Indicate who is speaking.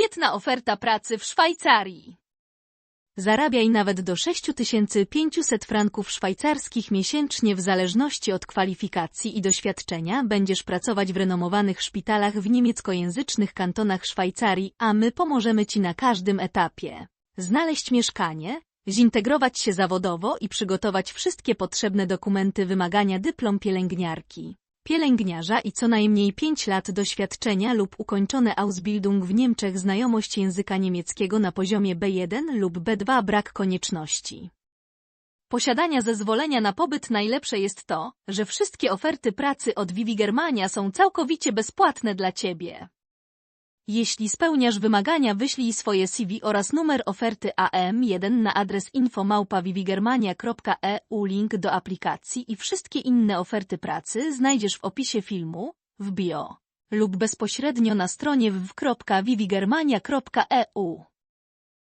Speaker 1: Świetna oferta pracy w Szwajcarii.
Speaker 2: Zarabiaj nawet do 6500 franków szwajcarskich miesięcznie w zależności od kwalifikacji i doświadczenia będziesz pracować w renomowanych szpitalach w niemieckojęzycznych kantonach Szwajcarii, a my pomożemy Ci na każdym etapie. Znaleźć mieszkanie, zintegrować się zawodowo i przygotować wszystkie potrzebne dokumenty wymagania dyplom pielęgniarki. Pielęgniarza i co najmniej 5 lat doświadczenia lub ukończone Ausbildung w Niemczech znajomość języka niemieckiego na poziomie B1 lub B2 brak konieczności. Posiadania zezwolenia na pobyt najlepsze jest to, że wszystkie oferty pracy od Vivi Germania są całkowicie bezpłatne dla Ciebie. Jeśli spełniasz wymagania wyślij swoje CV oraz numer oferty AM1 na adres infomałpa.vivigermania.eu Link do aplikacji i wszystkie inne oferty pracy znajdziesz w opisie filmu, w bio lub bezpośrednio na stronie www.vivigermania.eu.